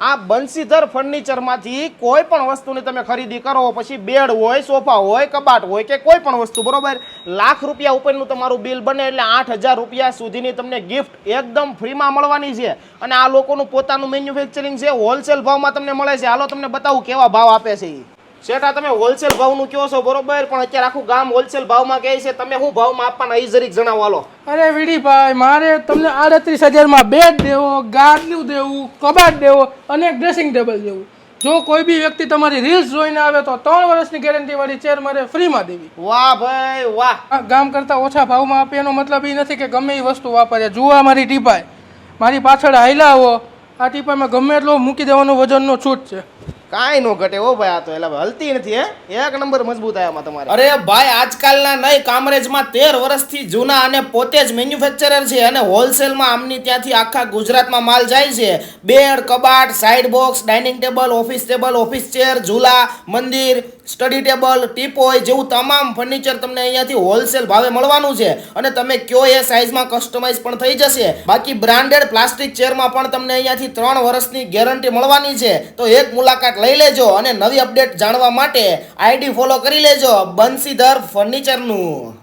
આ બંસીધર ફર્નિચરમાંથી કોઈ પણ વસ્તુની તમે ખરીદી કરો, પછી બેડ હોય, સોફા હોય, કબાટ હોય કે કોઈ પણ વસ્તુ, બરોબર? લાખ રૂપિયા ઉપરનું તમારું બિલ બને એટલે આઠ હજાર રૂપિયા સુધીની તમને ગિફ્ટ એકદમ ફ્રીમાં મળવાની છે. અને આ લોકોનું પોતાનું મેન્યુફેક્ચરિંગ છે હોલસેલ ભાવમાં તમને મળે છે. હાલો, તમને બતાવું કેવા ભાવ આપે છે ઈ. શેઠા તમે હોલસેલ ભાવનું કહો છો બરોબર? પણ અત્યારે આખું ગામ હોલસેલ ભાવમાં કહે છે તમે શું ભાવમાં આપવાના એ જરીક જણાવો હાલો. અરે વીડીભાઈ મારે તમને આડત્રીસ હજારમાં બેડ દેવો ગાદલું દેવું કબાટ દેવો અને ડ્રેસિંગ ટેબલ દેવું. જો કોઈ બી વ્યક્તિ તમારી રીલ્સ જોઈને આવે તો ત્રણ વર્ષની ગેરંટી વાળી ચેર મારે ફ્રીમાં દેવી. વાહ ભાઈ વાહ. ગામ કરતાં ઓછા ભાવમાં આપે એનો મતલબ એ નથી કે ગમે એ વસ્તુ વાપરે. જુઓ મારી ટીપાય મારી પાછળ હાઈલા આવો. આ ટીપામાં ગમે એટલો મૂકી દેવાનો વજનનો છૂટ છે. કાંઈ નો ઘટે. ઓ ભાઈ, આ તો એટલે હલતી નથી, હે? એક નંબર મજબૂત આયામાં તમારે. અરે ભાઈ, આજકાલના નહીં, કામરેજમાં તેર વર્ષથી જૂના અને પોતે જ મેન્યુફેક્ચરર છે અને હોલસેલમાં આમની ત્યાંથી આખા ગુજરાતમાં માલ જાય છે. બેડ, કબાટ side box dining table office table office chair ઝૂલા, મંદિર સ્ટડી ટેબલ ટીપોય જેવું તમામ ફર્નિચર તમને અહીંયાથી હોલસેલ ભાવે મળવાનું છે. અને તમે કયો એ સાઇઝમાં કસ્ટમાઇઝ પણ થઈ જશે. બાકી બ્રાન્ડેડ પ્લાસ્ટિક ચેરમાં પણ તમને અહીંયાથી ત્રણ વર્ષની ગેરંટી મળવાની છે. તો એક મુલાકાત લઈ લેજો અને નવી અપડેટ જાણવા માટે આઈડી ફોલો કરી લેજો બંસીધર ફર્નિચરનું.